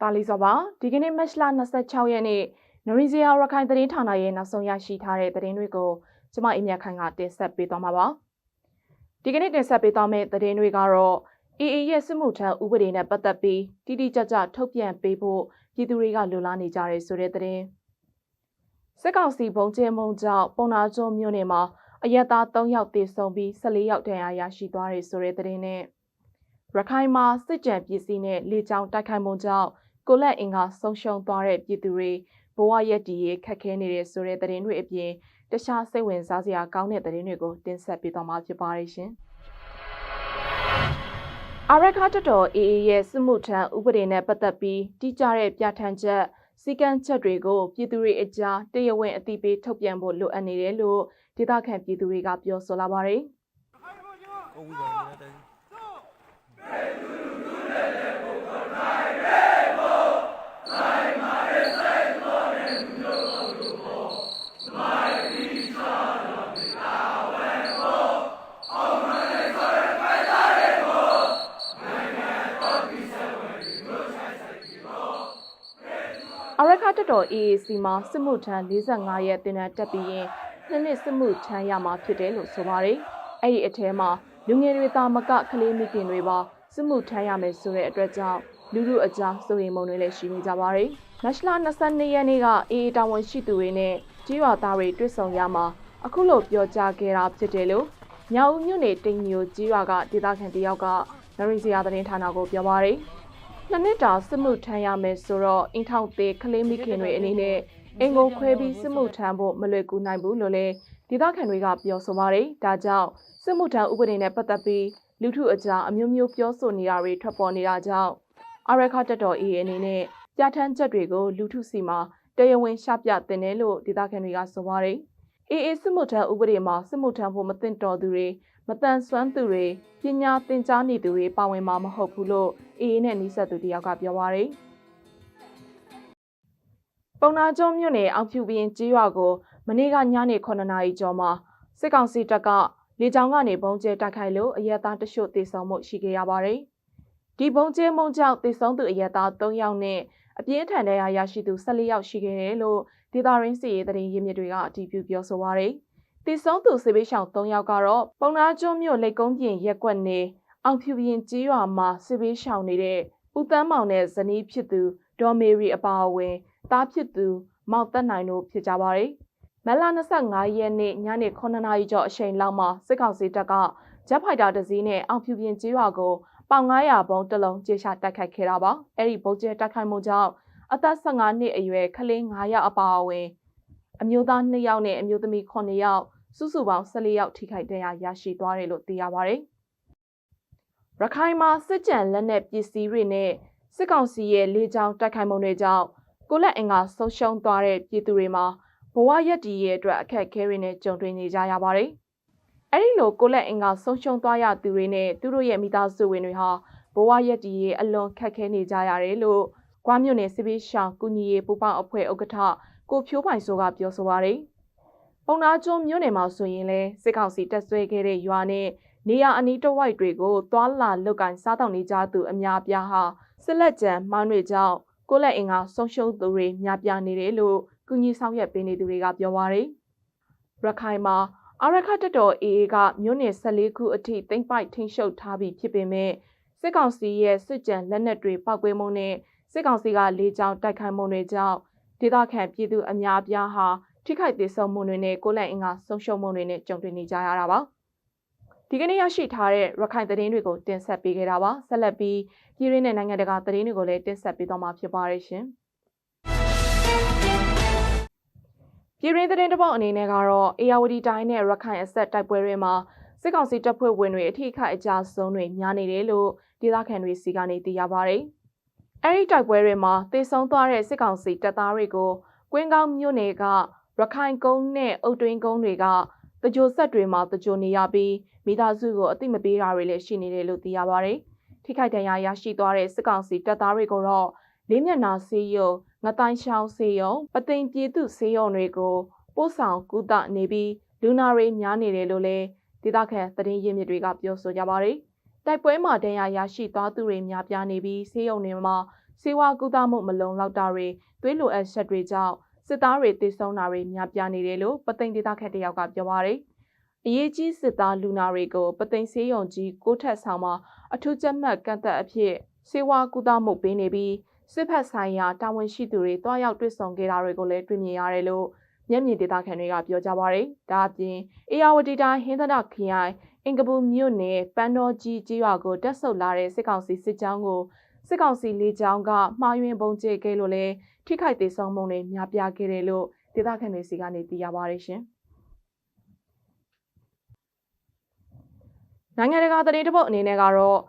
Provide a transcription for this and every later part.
တာလီစောပါဒီကနေ့မတ်လ26ရက်နေ့နရီဇီယာရခိုင်သတင်းဌာနရဲ့နောက်ဆုံးရရှိထားတဲ့သတင်းတွေကိုကျမအင်မြခိုင်ကတင်ဆက်ပေးသွားမှာပါဒီကနေ့တင်ဆက်ပေးသွားမယ့်သတင်းတွေကတော့ AA ရဲ့စစ်မှုထမ်းဥပဒေနဲ့ပတ်သက်ပြီးတိတိကျကျထုတ်ပြန်ပေးဖို့ပြည်သူတွေကလိုလားနေကြတယ်ဆိုတဲ့သတင်းစစ်ကောင်စီဘုံကျဲမုံကြောင့်ပုံနာကျွန်းမြို့နယ်မှာအရက်သား3ယောက်သေဆုံးပြီး14ယောက်ဒဏ်ရာရရှိသွားတယ်ဆိုတဲ့သတင်းနဲ့ရခိုင်မှာစစ်ကြံပစ္စည်းနဲ့လေကြောင်းတိုက်ခိုက်မှုကြောင့် ကိုလက်အင်ကဆုံးရှုံးသွားတဲ့ပြည်သူတွေဘဝရက်တည်ရခက်ခဲနေတဲ့ဆိုတဲ့သတင်းတွေအပြင်တခြားစိတ်ဝင်စားစရာကောင်းတဲ့သတင်းတွေကိုတင်ဆက်ပေးသွားမှာဖြစ်ပါတယ်ရှင်။အာရခါတတော် AA ရဲ့စစ်မှုထမ်းဥပဒေနဲ့ပတ်သက်ပြီးတိကျတဲ့ပြဋ္ဌာန်းချက်စီကံချက်တွေကိုပြည်သူတွေအကြားတရားဝင်အသိပေးထုတ်ပြန်ဖို့လိုအပ်နေတယ်လို့ဒေသခံပြည်သူတွေကပြောဆိုလာပါတယ်။ တာတိုင်းအရခတ်တော် AAC မှာစစ်မှုထမ်း45ရက်တင်နန်းတက်ပြီးရင်နှစ်နှစ်စစ်မှုထမ်းရမှာဖြစ်တယ်လို့ဆိုပါတယ်။အဲ့ဒီအထဲမှာလူငယ်တွေသာမကကလေးမိခင်တွေပါစစ်မှုထမ်းရမယ်ဆိုတဲ့အတွက်ကြောင့်လူလူအကြားစိုးရိမ်မှုတွေလည်းရှိနေကြပါတယ်။မတ်လ22ရက်နေ့က AA တာဝန်ရှိသူတွေနဲ့ကြီးရွာသားတွေတွေ့ဆုံရမှာအခုလိုပြောကြားခဲ့တာဖြစ်တယ်လို့ညောင်ဦးမြို့နယ်တိမ်မျိုးကြီးရွာကဒေသခံတယောက်ကနရီစီယာသတင်းဌာနကိုပြောပါတယ်။ နှစ်နှစ်တာစစ်မှုထမ်းရမယ်ဆိုတော့အင်ထောက်သေးကလေးမိခင်တွေအနေနဲ့အင်ကိုခွဲပြီးစစ်မှုထမ်းဖို့မလွယ်ကူနိုင်ဘူးလို့လည်းဒေသခံတွေကပြောဆိုပါတယ်။ဒါကြောင့်စစ်မှုထမ်းဥပဒေနဲ့ပတ်သက်ပြီးလူထုအကြားအမျိုးမျိုးပြောဆိုနေတာတွေထွက်ပေါ်နေတာကြောင့်အရခတက်တော် AA အနေနဲ့ပြဋ္ဌာန်းချက်တွေကိုလူထုစီမှာတရားဝင်ရှပြတင်တယ်လို့ဒေသခံတွေကဆိုပါတယ်။ AA စစ်မှုထမ်းဥပဒေမှာစစ်မှုထမ်းဖို့မသင့်တော်သူတွေ မတန်ဆွမ်းသူတွေပညာသင်ကြားနေသူတွေပါဝင်မှာမဟုတ်ဘူးလို့အေးနဲ့နီးစပ်သူတယောက်ကပြောပါရယ်ပုံနာကျုံမြို့နယ်အောင်ဖြူပင်ကြီးရွာကိုမနေ့ကညနေ9နာရီကျော်မှာစစ်ကောင်စီတပ်ကလေကြောင်းကနေပုံကျဲတိုက်ခိုက်လို့အရက်သားတချို့သေဆုံးမှုရှိခဲ့ရပါတယ်ဒီပုံကျဲမုံကြောင့်သေဆုံးသူအရက်သား3ယောက်နဲ့အပြင်းထန်တဲ့ရရှိသူ14ယောက်ရှိခဲ့တယ်လို့ဒေတာရင်းစီရေးသတင်းရင်းမြစ်တွေကအတည်ပြုပြောဆိုပါရယ် တည်ဆုံးသူစေဘေးရှောင်3ယောက်ကတော့ပုံနာကျွန်းမြို့လက်ကုန်းပြင်ရက်ကွက်နေအောင်ဖြူပြင်ကြီးရွာမှာစေဘေးရှောင်နေတဲ့ဦးတန်းမောင်နဲ့ဇနီးဖြစ်သူဒေါ်မေရီအပါအဝင်တားဖြစ်သူမောက်သက်နိုင်တို့ဖြစ်ကြပါတယ်။မလ25ရက်နေ့ညနေ9နာရီကျော်အချိန်လောက်မှာစစ်ကောင်စီတပ်ကဂျက်ဖိုက်တာတစ်စီးနဲ့အောင်ဖြူပြင်ကြီးရွာကိုပေါင်900ဘုံတစ်လုံးကျေရှာတိုက်ခိုက်ခဲ့တာပါ။အဲ့ဒီဘုံကျဲတိုက်ခိုက်မှုကြောင့်အသက်15နှစ်အရွယ်ကလေး9ယောက်အပါအဝင် အမျိုးသား2ယောက်နဲ့အမျိုးသမီး9ယောက် စုစုပေါင်း14ယောက်ထိခိုက်ဒဏ်ရာရရှိသွားတယ်လို့သိရပါတယ်။ရခိုင်မှာစစ်ကြံလက်နက်ပစ္စည်းတွေနဲ့စစ်ကောင်စီရဲ့လေကြောင်းတိုက်ခိုက်မှုတွေကြောင့်ကိုလက်အင်ကဆုံးရှုံးသွားတဲ့ပြည်သူတွေမှာဘဝရက်တည်ရဲ့အတွက်အခက်အခဲတွေနဲ့ကြုံတွေ့နေကြရပါတယ်။အဲဒီလိုကိုလက်အင်ကဆုံးရှုံးသွားရသူတွေနဲ့သူတို့ရဲ့မိသားစုဝင်တွေဟာဘဝရက်တည်ရဲ့အလွန်ခက်ခဲနေကြရတယ်လို့ကွာမြို့နယ်စစ်ပေးရှောင်းကုညီရေးပူပေါင်းအဖွဲ့ဥက္ကဋ္ဌကိုဖြိုးပိုင်စိုးကပြောဆိုပါတယ်။ ပုံနာကျွန်းမြို့နယ်မှာဆိုရင်လဲစစ်ကောင်စီတပ်ဆွဲခဲ့တဲ့ရွာနဲ့နေရအနီးတဝိုက်တွေကိုသွာလာလုတ်ကန်စားတောက်နေကြသူအများပြားဟာစစ်လက်ကြံမှန်းတွေကြောင့်ကိုလက်အင်ကဆုံးရှုံးသူတွေများပြားနေတယ်လို့ကုညီဆောင်ရွက်ပေးနေသူတွေကပြောပါရယ်ရခိုင်မှာအရခတ်တော် AA ကမြို့နယ်14ခုအထိတိမ့်ပိုက်ထိန်းချုပ်ထားပြီးဖြစ်ပေမဲ့စစ်ကောင်စီရဲ့စစ်ကြံလက်နက်တွေပောက်ကွဲမှုနဲ့စစ်ကောင်စီကလေကြောင်းတိုက်ခိုက်မှုတွေကြောင့်ဒေသခံပြည်သူအများပြားဟာ ထိခိုက်ဒေဆုံးမှုတွေနဲ့ကိုလက်အင်ကဆုံးရှုံးမှုတွေနဲ့ကြုံတွေ့နေကြရတာပါဒီကနေ့ရရှိထားတဲ့ရခိုင်သတင်းတွေကိုတင်ဆက်ပေးခဲ့တာပါဆက်လက်ပြီးပြည်ရင်းနဲ့နိုင်ငံတကာသတင်းတွေကိုလည်းတင်ဆက်ပေးသွားမှာဖြစ်ပါတယ်ရှင်ပြည်ရင်းသတင်းတစ်ပုဒ်အနေနဲ့ကတော့အေယာဝတီတိုင်းနဲ့ရခိုင်အဆက်တိုက်ပွဲတွေမှာစစ်ကောင်စီတပ်ဖွဲ့ဝင်တွေအထိခိုက်အကြဆုံးတွေများနေတယ်လို့ဒေသခံတွေစီကနေသိရပါတယ်။အဲဒီတိုက်ပွဲတွေမှာတေဆုံးသွားတဲ့စစ်ကောင်စီတပ်သားတွေကိုကွင်းကောင်းမြို့နယ်က ရခိုင်ကုန်းနဲ့အုတ်တွင်းကုန်းတွေကတကြိုဆက်တွေမှာတကြိုနေရပြီးမိသားစုကိုအသိမပေးတာတွေလည်းရှိနေတယ်လို့သိရပါတယ်။ထိခိုက်ဒဏ်ရာရရှိသွားတဲ့စစ်ကောင်စီတပ်သားတွေကိုတော့လေးမျက်နှာဆေးရုံငတိုင်းရှောင်းဆေးရုံပသိမ်ပြည်သူဆေးရုံတွေကိုပို့ဆောင်ကုသနေပြီးလူနာတွေများနေတယ်လို့လည်းဒေသခံသတင်းရင်းမြစ်တွေကပြောဆိုကြပါတယ်။တိုက်ပွဲမှာဒဏ်ရာရရှိသွားသူတွေများပြားနေပြီးဆေးရုံတွေမှာစေဝါကူတာမှုမလုံလောက်တာတွေသွေးလိုအပ်ချက်တွေကြောင့် စစ်သားတွေတိဆုံးတာတွေများပြားနေတယ်လို့ပသိမ်ဒေသခက်တယောက်ကပြောပါရယ်အရေးကြီးစစ်သားလူနာတွေကိုပသိမ်စေးရုံကြီးကိုထက်ဆောင်မှာအထူးကြက်မှတ်ကန့်သက်အဖြစ်စေဝါကူတာမှုပေးနေပြီးစစ်ဖက်ဆိုင်ရာတာဝန်ရှိသူတွေတွားရောက်တွေ့ဆုံခဲ့တာတွေကိုလည်းတွေ့မြင်ရတယ်လို့မျက်မြင်ဒေသခံတွေကပြောကြပါရယ်ဒါအပြင်အေယာဝတီတိုင်းဟင်းသဒခရိုင်အင်ကပူမြို့နယ်ပန်းတော်ကြီးကြီးရွာကိုတက်ဆုပ်လာတဲ့စစ်ကောင်စီစစ်ကြောင်းကို စစ်ကောင်စီလေကြောင်းကမှားယွင်းပုံကျဲခဲ့လို့လည်းထိခိုက်သေးဆုံးမှုတွေများပြားခဲ့တယ်လို့ဒေသခံတွေစီကနေသိရပါတယ်ရှင်နိုင်ငံတကာသတင်းတပုတ်အနေနဲ့ကတော့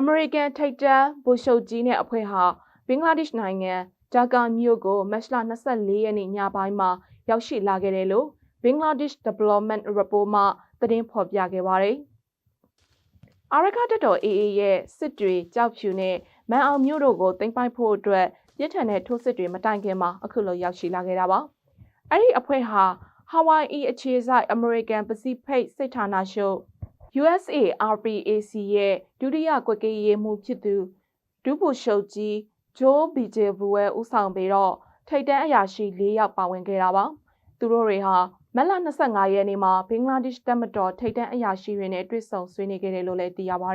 American ထိပ်တန်းဗိုလ်ချုပ်ကြီးနဲ့အဖွဲ့ဟာဘင်္ဂလားဒေ့ရှ်နိုင်ငံဂျာကာမြို့ကိုမတ်လ24ရက်နေ့ညပိုင်းမှာရောက်ရှိလာခဲ့တယ်လို့ဘင်္ဂလားဒေ့ရှ် Development Report မှသတင်းဖော်ပြခဲ့ပါတယ်။အာရခတက်တော် AA ရဲ့စစ်တွေကြောက်ဖြူနဲ့ မန်အောင်မြို့တို့ကိုတင်ပိုက်ဖို့အတွက်ပြစ်ထန်တဲ့ထိုးစစ်တွေမတိုင်ခင်မှာအခုလိုရောက်ရှိလာခဲ့တာပါ။အဲ့ဒီအဖွဲ့ဟာ Hawaii အခြေစိုက် American Pacific စစ်ဌာနချုပ် USA RPAC ရဲ့ဒုတိယကွက်ကရေးမှုဖြစ်သူဒုဗိုလ်ချုပ်ကြီးဂျိုးဘီဂျေဘူဝဲဦးဆောင်ပြီးတော့ထိတ်တန်းအရာရှိ၄ယောက်ပါဝင်ခဲ့တာပါ။သူတို့တွေဟာမက်လ25ရက်နေ့မှာဘင်္ဂလားဒေ့ရှ်တပ်မတော်ထိတ်တန်းအရာရှိတွေနဲ့တွေ့ဆုံဆွေးနွေးခဲ့တယ်လို့လည်းသိရပါ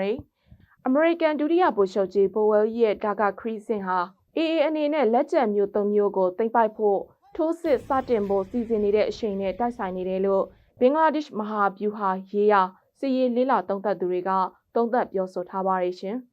တယ်။ American ဒုတိယဗိုလ်ချုပ်ကြီးဘိုဝဲရဲ့ဒါကာခရီးစင်ဟာ AA အနေနဲ့လက်ကျန်မျိုး၃မျိုးကိုတင်ပိုက်ဖို့ထိုးစစ်စတင်ဖို့စီစဉ်နေတဲ့အချိန်နဲ့တိုက်ဆိုင်နေတယ်လို့ဘင်္ဂလားဒေ့ရှ်မဟာဗျူဟာရေးရာစီရေးလေးလာသုံးသပ်သူတွေကသုံးသပ်ပြောဆိုထားပါတယ်ရှင်။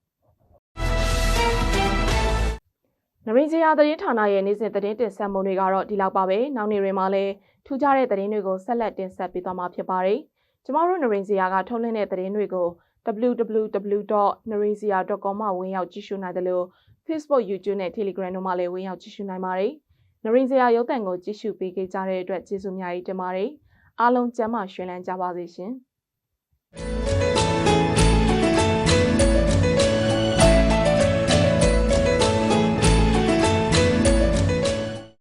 နရင်းစရာသတင်းဌာနရဲ့နေ့စဉ်သတင်းတင်ဆက်မှုတွေကတော့ဒီလောက်ပါပဲ။နောက်နေ့တွေမှာလည်းထူးခြားတဲ့သတင်းတွေကိုဆက်လက်တင်ဆက်ပေးသွားမှာဖြစ်ပါတယ်။ကျမတို့နရင်းစရာကထုတ်လွှင့်တဲ့သတင်းတွေကို www.narinzia.com မှာဝင်ရောက်ကြည့်ရှုနိုင်တယ်လို့ Facebook, YouTube နဲ့ Telegram တို့မှာလည်းဝင်ရောက်ကြည့်ရှုနိုင်ပါတယ်။နရင်းစရာရုပ်သံကိုကြည့်ရှုပေးကြတဲ့အတွက်ကျေးဇူးများကြီးတင်ပါတယ်။အားလုံးကျမ်းမာရွှင်လန်းကြပါစေရှင်။